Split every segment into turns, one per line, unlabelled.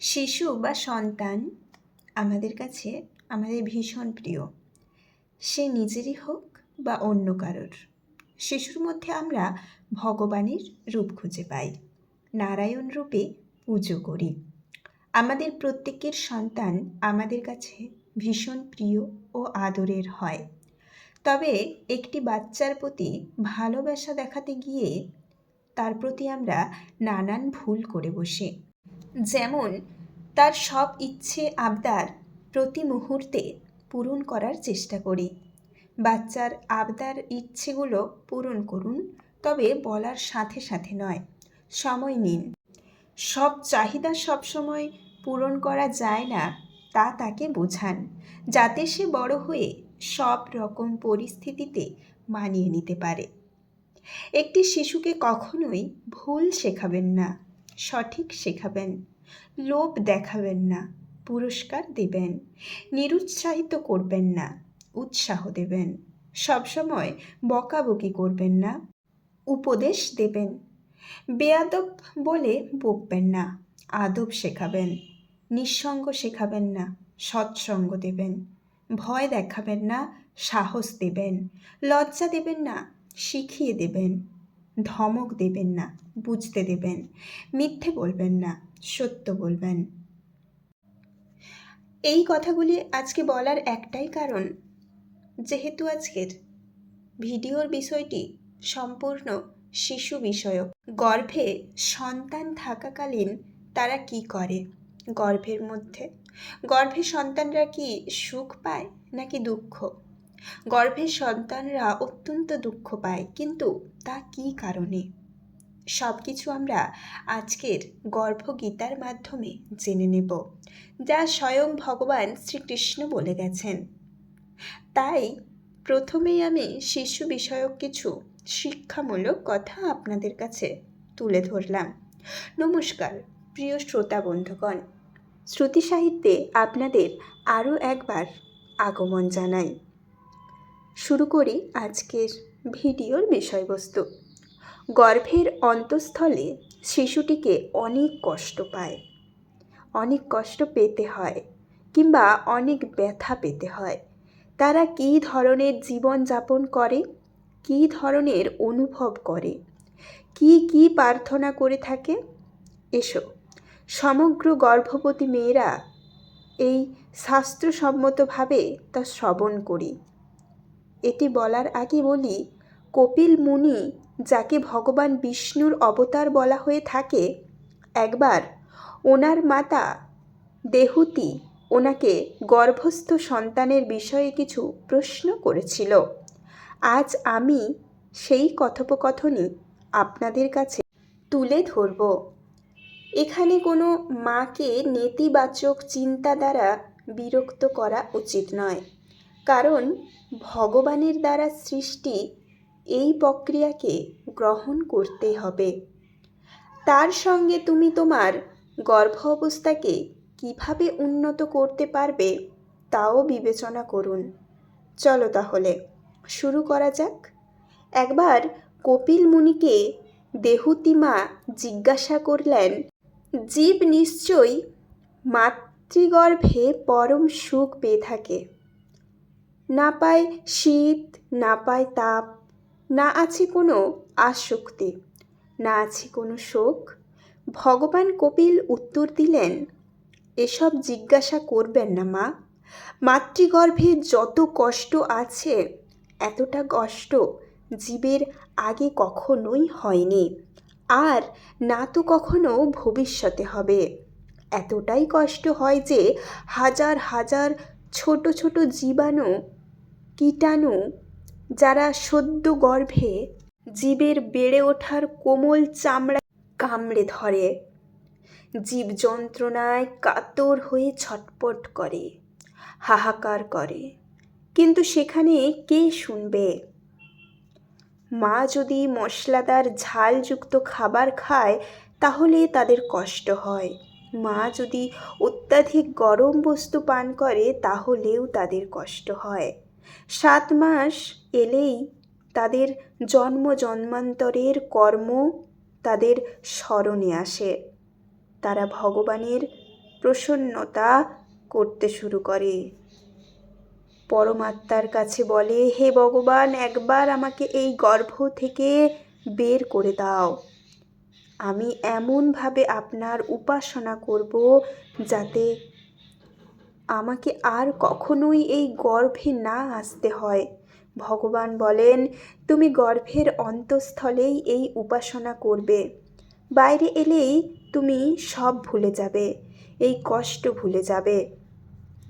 শিশু বা সন্তান আমাদের কাছে আমাদের ভীষণ প্রিয়। সে নিজেরই হোক বা অন্য কারোর, শিশুর মধ্যে আমরা ভগবানের রূপ খুঁজে পাই, নারায়ণ রূপে পুজো করি। আমাদের প্রত্যেকের সন্তান আমাদের কাছে ভীষণ প্রিয় ও আদরের হয়। তবে একটি বাচ্চার প্রতি ভালোবাসা দেখাতে গিয়ে তার প্রতি আমরা নানান ভুল করে বসি। যেমন, তার সব ইচ্ছে আবদার প্রতি মুহূর্তে পূরণ করার চেষ্টা করি। বাচ্চার আবদার ইচ্ছেগুলো পূরণ করুন, তবে বলার সাথে সাথে নয়, সময় নিন। সব চাহিদা সবসময় পূরণ করা যায় না, তা তাকে বোঝান, যাতে সে বড় হয়ে সব রকম পরিস্থিতিতে মানিয়ে নিতে পারে। একটি শিশুকে কখনোই ভুল শেখাবেন না। সঠিক শেখাবেন। লোভ দেখাবেন না, পুরস্কার দেবেন। নিরুৎসাহিত করবেন না, উৎসাহ দেবেন। সবসময় বকাবকি করবেন না, উপদেশ দেবেন। বেয়াদব বলে বকবেন না, আদব শেখাবেন। নিঃসঙ্গ শেখাবেন না, সৎসঙ্গ দেবেন। ভয় দেখাবেন না, সাহস দেবেন। লজ্জা দেবেন না, শিখিয়ে দেবেন। ধমক দেবেন না, বুঝতে দেবেন। মিথ্যে বলবেন না, সত্য বলবেন। এই কথাগুলি আজকে বলার একটাই কারণ, যেহেতু আজকের ভিডিওর বিষয়টি সম্পূর্ণ শিশু বিষয়ক। গর্ভে সন্তান থাকাকালীন তারা কি করে? গর্ভের মধ্যে? গর্ভে সন্তানরা কি সুখ পায় নাকি দুঃখ? গর্ভের সন্তানরা অত্যন্ত দুঃখ পায়, কিন্তু তা কি কারণে? সব কিছু আমরা আজকের গর্ভগীতার মাধ্যমে জেনে নেব, যা স্বয়ং ভগবান শ্রীকৃষ্ণ বলে গেছেন। তাই প্রথমেই আমি শিশু বিষয়ক কিছু শিক্ষামূলক কথা আপনাদের কাছে তুলে ধরলাম। নমস্কার, প্রিয় শ্রোতা বন্ধুগণ। শ্রুতি সাহিত্যে আপনাদের আরও একবার আগমন জানাই। শুরু করি আজকের ভিডিওর বিষয়বস্তু। গর্ভের অন্তঃস্থলে শিশুটিকে অনেক কষ্ট পায়। অনেক কষ্ট পেতে হয় কিংবা অনেক ব্যথা পেতে হয়। তারা কী ধরনের জীবনযাপন করে? কী ধরনের অনুভব করে? কি কি প্রার্থনা করে থাকে? এসো, সমগ্র গর্ভবতী মেয়েরা এই শাস্ত্রসম্মতভাবে তা শ্রবণ করি। এটি বলার আগে বলি, কপিল মুনি, যাকে ভগবান বিষ্ণুর অবতার বলা হয়ে থাকে, একবার ওনার মাতা দেহুতি ওনাকে গর্ভস্থ সন্তানের বিষয়ে কিছু প্রশ্ন করেছিল। আজ আমি সেই কথোপকথনই আপনাদের কাছে তুলে ধরব। এখানে কোনো মাকে নেতিবাচক চিন্তা দ্বারা বিরক্ত করা উচিত নয়। কারণ ভগবানের দ্বারা সৃষ্টি এই প্রক্রিয়াকে গ্রহণ করতে হবে। তার সঙ্গে তুমি তোমার গর্ভ অবস্থাকে কীভাবে উন্নত করতে পারবে তাও বিবেচনা করুন। চলো তাহলে, শুরু করা যাক। একবার কপিল মুনিকে দেহুতিমা জিজ্ঞাসা করলেন, জীব নিশ্চয়ই মাতৃগর্ভে পরম সুখ পেয়ে থাকে? না পায় শীত, না পায় তাপ, না আছে কোনো আসক্তি, না আছে কোনো শোক। ভগবান কপিল উত্তর দিলেন, এসব জিজ্ঞাসা করবেন না মা। মাতৃগর্ভে যত কষ্ট আছে, এতটা কষ্ট জীবের আগে কখনোই হয়নি, আর না তো কখনো ভবিষ্যতে হবে। এতটাই কষ্ট হয় যে হাজার হাজার ছোট ছোট জীবাণু কীটাণু যারা সদ্য গর্ভে জীবের বেড়ে ওঠার কোমল চামড়া কামড়ে ধরে। জীব যন্ত্রণায় কাতর হয়ে ছটপট করে, হাহাকার করে। কিন্তু সেখানে কে শুনবে? মা যদি মশলাদার ঝালযুক্ত খাবার খায়, তাহলে তাদের কষ্ট হয়। মা যদি অত্যাধিক গরম বস্তু পান করে, তাহলেও তাদের কষ্ট হয়। সাত মাস এলেই তাদের জন্ম জন্মান্তরের কর্ম তাদের স্মরণে আসে। তারা ভগবানের প্রসন্নতা করতে শুরু করে। পরমাত্মার কাছে বলে, হে ভগবান, একবার আমাকে এই গর্ভ থেকে বের করে দাও। আমি এমনভাবে আপনার উপাসনা করব যাতে আমাকে আর কখনোই এই গর্ভে না আসতে হয়। ভগবান বলেন, তুমি গর্ভের অন্তঃস্থলেই এই উপাসনা করবে। বাইরে এলেই তুমি সব ভুলে যাবে, এই কষ্ট ভুলে যাবে।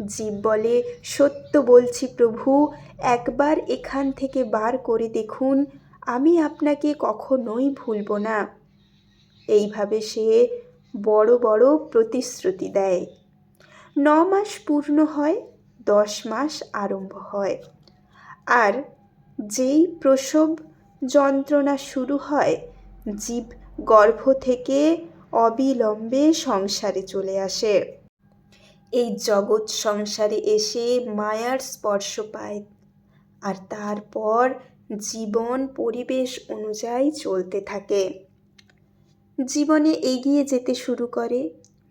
জীব বলে, সত্য বলছি প্রভু, একবার এখান থেকে বার করে দেখুন, আমি আপনাকে কখনোই ভুলব না। এইভাবে সে বড় বড় প্রতিশ্রুতি দেয়। ন মাস পূর্ণ হয়, দশ মাস আরম্ভ হয়। আর যেই প্রসব যন্ত্রণা শুরু হয়, জীব গর্ভ থেকে অবিলম্বে সংসারে চলে আসে। এই জগৎ সংসারে এসে মায়ার স্পর্শ পায় আর তারপর জীবন পরিবেশ অনুযায়ী চলতে থাকে। জীবনে এগিয়ে যেতে শুরু করে,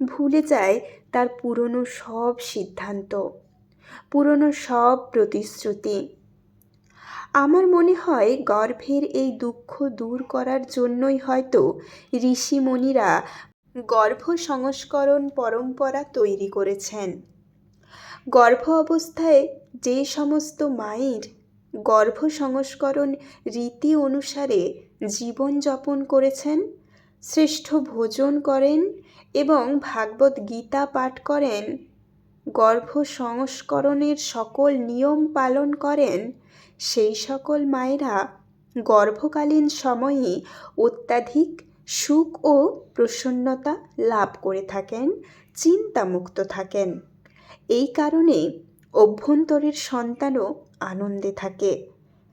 ভুলে যায় তার পুরনো সব সিদ্ধান্ত, পুরনো সব প্রতিশ্রুতি। আমার মনে হয় গর্ভের এই দুঃখ দূর করার জন্যই হয়তো ঋষিমণিরা গর্ভ সংস্করণ পরম্পরা তৈরি করেছেন। গর্ভ অবস্থায় যে সমস্ত মায়ের গর্ভ সংস্করণ রীতি অনুসারে জীবনযাপন করেছেন, শ্রেষ্ঠ ভোজন করেন এবং ভাগবত গীতা পাঠ করেন, গর্ভ সংস্করণের সকল নিয়ম পালন করেন, সেই সকল মায়েরা গর্ভকালীন সময়ে অত্যাধিক সুখ ও প্রসন্নতা লাভ করে থাকেন, চিন্তামুক্ত থাকেন। এই কারণে অভ্যন্তরের সন্তানও আনন্দে থাকে।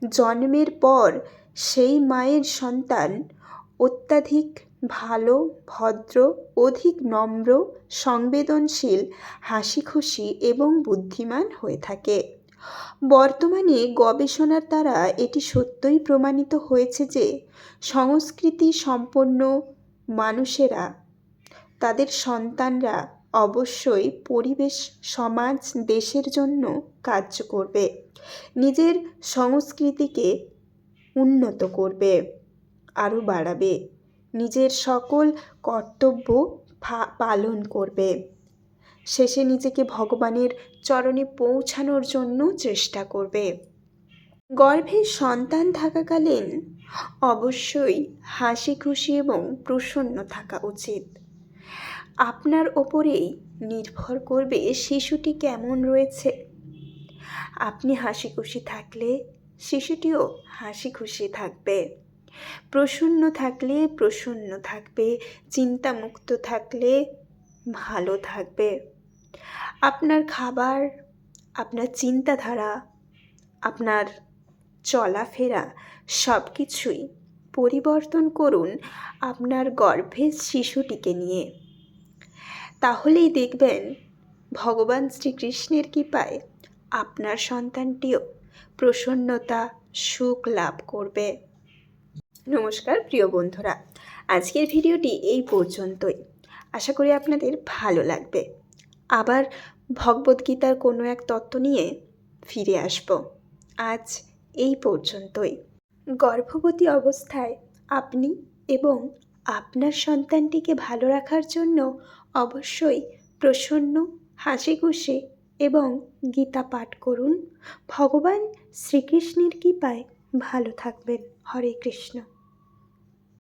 জন্মের পর সেই মায়ের সন্তান অত্যাধিক ভালো, ভদ্র, অধিক নম্র, সংবেদনশীল হাসি খুশি এবং বুদ্ধিমান হয়ে থাকে। বর্তমানে গবেষণার দ্বারা এটি সত্যই প্রমাণিত হয়েছে যে সংস্কৃতি সম্পন্ন মানুষেরা, তাদের সন্তানরা অবশ্যই পরিবেশ, সমাজ, দেশের জন্য কাজ করবে, নিজের সংস্কৃতিকে উন্নত করবে। আরও বাড়াবে। নিজের সকল কর্তব্য পালন করবে। শেষে নিজেকে ভগবানের চরণে পৌঁছানোর জন্য চেষ্টা করবে। গর্ভে সন্তান থাকাকালীন অবশ্যই হাসি, খুশি এবং প্রসন্ন থাকা উচিত। আপনার ওপরেই নির্ভর করবে শিশুটি কেমন রয়েছে। আপনি হাসি খুশি থাকলে শিশুটিও হাসি খুশি থাকবে। প্রসন্ন থাকলে প্রসন্ন থাকবে, চিন্তামুক্ত থাকলে ভালো থাকবে। আপনার খাবার, আপনার চিন্তাধারা, আপনার চলাফেরা সব কিছুই পরিবর্তন করুন আপনার গর্ভের শিশুটিকে নিয়ে। তাহলেই দেখবেন ভগবান শ্রীকৃষ্ণের কৃপায় আপনার সন্তানটিও প্রসন্নতা, সুখ লাভ করবে। নমস্কার, প্রিয় বন্ধুরা। আজকের ভিডিওটি এই পর্যন্তই। আশা করি আপনাদের ভালো লাগবে। আবার ভগবদ্গীতার কোনো এক তত্ত্ব নিয়ে ফিরে আসব। আজ এই পর্যন্তই। গর্ভবতী অবস্থায় আপনি এবং আপনার সন্তানটিকে ভালো রাখার জন্য অবশ্যই প্রসন্ন হাসি খুশি এবং গীতা পাঠ করুন। ভগবান শ্রীকৃষ্ণের কৃপায় ভালো থাকবেন। হরে কৃষ্ণ।